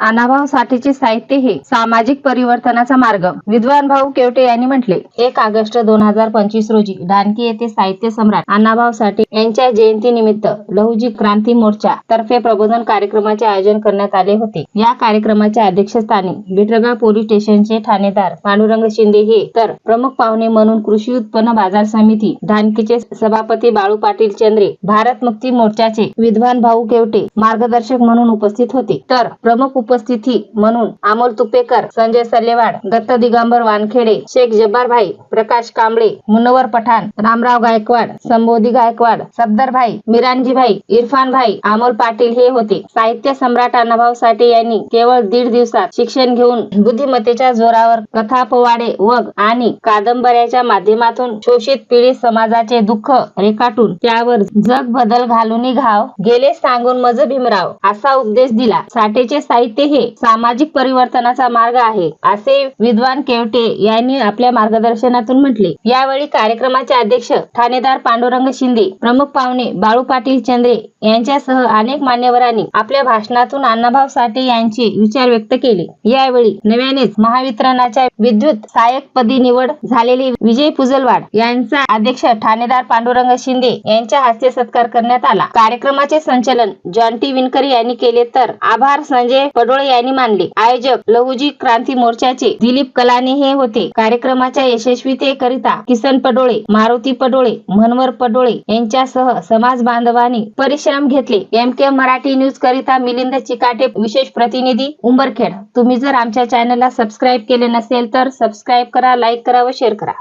अनाभाव साठीचे साहित्य हे सामाजिक परिवर्तनाचा मार्ग. विद्वान भाऊ केवटे यांनी म्हटले एक ऑगस्ट दोन हजार पंचवीस रोजी डानकी येथे साहित्य सम्राट अण्णाभाऊ साठे यांच्या जयंतीनिमित्त लहुजी क्रांती मोर्चा तर्फे प्रबोधन कार्यक्रमाचे आयोजन करण्यात आले होते. या कार्यक्रमाच्या अध्यक्षस्थानी बिटरगाव पोलीस स्टेशनचे ठाणेदार पांडुरंग शिंदे हे तर प्रमुख पाहुणे म्हणून कृषी उत्पन्न बाजार समिती ढानकीचे सभापती बाळू पाटील चंद्रे भारत मुक्ती मोर्चाचे विद्वान भाऊ केवटे मार्गदर्शक म्हणून उपस्थित होते. तर प्रमुख उपस्थिती म्हणून अमोल तुपेकर संजय सल्लेवाड दत्त दिगंबर वानखेडे शेख जब्बार भाई प्रकाश कांबळे मुनवर पठाण रामराव गायकवाड संबोधी गायकवाड सफदर भाई मिरानजी भाई इरफान भाई अमोल पाटील हे होते. साहित्य सम्राट अण्णाभाऊ साठे यांनी केवळ दीड दिवसात शिक्षण घेऊन बुद्धिमत्तेच्या जोरावर कथा पोवाडे वग आणि कादंबऱ्याच्या माध्यमातून शोषित पीडित समाजाचे दुःख रेखाटून त्यावर जग बदल घालून घाव गेले सांगून मज भीमराव असा उपदेश दिला. साठेचे साहित्य नेते हे सामाजिक परिवर्तनाचा मार्ग आहे असे विद्वान केवटे यांनी आपल्या मार्गदर्शनातून म्हटले. यावेळी कार्यक्रमाचे अध्यक्ष ठाणेदार पांडुरंग शिंदे प्रमुख पाहुणे बाळू पाटील चंद्रे यांच्यासह अनेक मान्यवरांनी आपल्या भाषणातून अण्णाभाऊ साठे यांचे विचार व्यक्त केले. यावेळी नव्यानेच महावितरणाच्या विद्युत सहाय्यक पदी निवड झालेले विजय पुजलवाड यांचा अध्यक्ष ठाणेदार पांडुरंग शिंदे यांच्या हस्ते सत्कार करण्यात आला. कार्यक्रमाचे संचालन जॉन्टी विनकर यांनी केले तर आभार संजय पडोळे यांनी मानले. आयोजक लहुजी क्रांती मोर्चाचे दिलीप कलानी हे होते. कार्यक्रमाच्या यशस्वीतेकरिता किसन पडोळे मारुती पडोळे मनवर पडोळे यांच्यासह समाज बांधवांनी परिश्रम घेतले. एम के मराठी न्यूज करिता मिलिंद चिकाटे विशेष प्रतिनिधी उंबरखेड. तुम्ही जर आमच्या चॅनलला सबस्क्राईब केले नसेल तर सबस्क्राईब करा लाईक करा व शेअर करा.